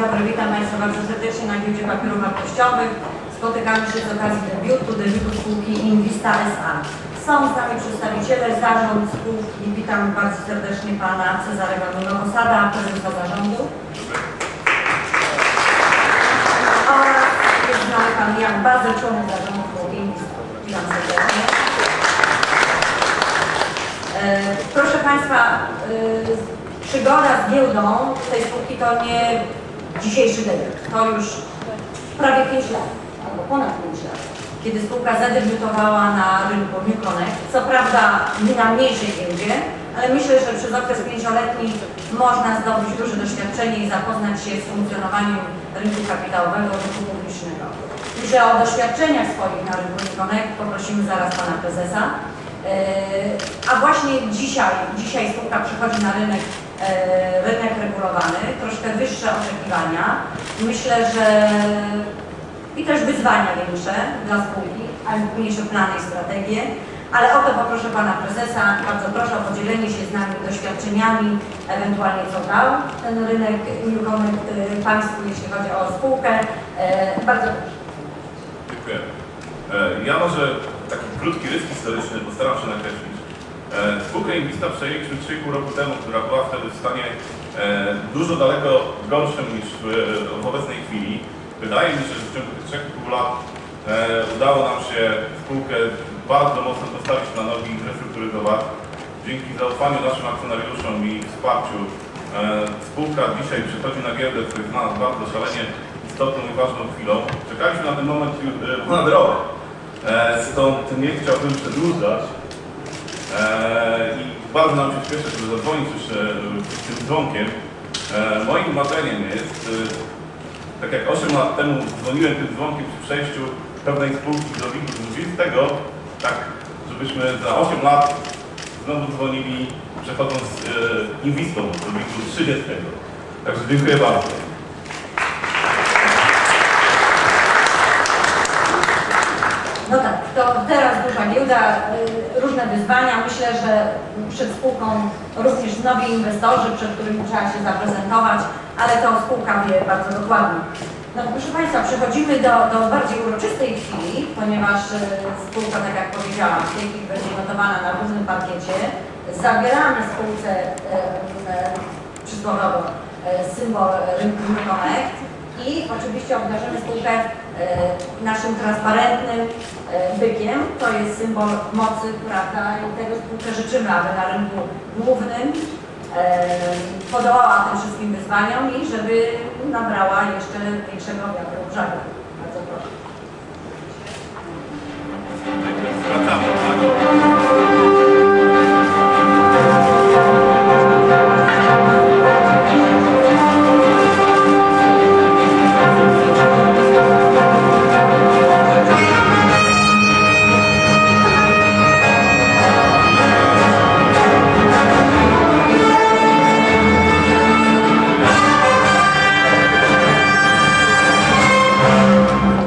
Dobry, witam Państwa bardzo serdecznie na giełdzie papierów wartościowych. Spotykamy się z okazji debiutu, debiutu spółki Invista S.A. Są z nami przedstawiciele zarząd spółki. Witam bardzo serdecznie Pana Cezarego Nowosada, prezesa zarządu. Oraz jest z nami Pan Jan Bazel, członek zarządu spółki Invista. Witam serdecznie. E, Proszę Państwa, e, przygoda z giełdą tej spółki to nie dzisiejszy debiut. To już prawie 5 lat, albo ponad 5 lat, kiedy spółka zadebiutowała na rynku New Connect. Co prawda nie na mniejszej giełdzie, ale myślę, że przez okres pięcioletni można zdobyć duże doświadczenie i zapoznać się z funkcjonowaniem rynku kapitałowego, rynku publicznego. Że o doświadczeniach swoich na rynku New Connect poprosimy zaraz Pana Prezesa. E, A właśnie dzisiaj, dzisiaj spółka przychodzi na rynek, e, wyższe oczekiwania. Myślę, że i też wyzwania większe dla spółki, a mniejsze plany i strategie. Ale o to poproszę Pana Prezesa, bardzo proszę o podzielenie się z nami doświadczeniami, ewentualnie co dał ten rynek Newcomer e, Państwu, jeśli chodzi o spółkę. E, Bardzo proszę. Dziękuję. E, Ja może taki krótki rys historyczny postaram się nakreślić. E, Invista przejęliśmy 3,5 roku temu, która była wtedy w stanie e, dużo daleko gorszym niż w, obecnej chwili. Wydaje mi się, że w ciągu tych 3,5 lat e, udało nam się spółkę bardzo mocno postawić na nogi i zrestrukturyzować. Dzięki zaufaniu naszym akcjonariuszom i wsparciu spółka dzisiaj przychodzi na giełdę, co jest dla nas bardzo szalenie istotną i ważną chwilą. Czekaliśmy na ten moment rok, e, stąd nie chciałbym przedłużać. E, I bardzo nam się cieszę, żeby zadzwonić już tym dzwonkiem. E, moim marzeniem jest, e, tak jak 8 lat temu dzwoniłem tym dzwonkiem przy przejściu pewnej spółki do WIG z tego, tak żebyśmy za 8 lat znowu dzwonili przechodząc e, inwistą do WIG 30. Także dziękuję bardzo. No tak, to teraz duża giełda, y, różne wyzwania. Myślę, że przed spółką również nowi inwestorzy, przed którymi trzeba się zaprezentować, ale to spółka wie bardzo dokładnie. No proszę Państwa, przechodzimy do, do bardziej uroczystej chwili, ponieważ y, spółka, tak jak powiedziałam, w tej chwili będzie notowana na głównym parkiecie. Zabieramy spółce y, y, przysłowiowo y, symbol rynku Connect i oczywiście obdarzymy spółkę e, naszym transparentnym e, bykiem. To jest symbol mocy, prawda, i tego spółkę życzymy, aby na rynku głównym e, podołała tym wszystkim wyzwaniom i żeby nabrała jeszcze większego wiatru w.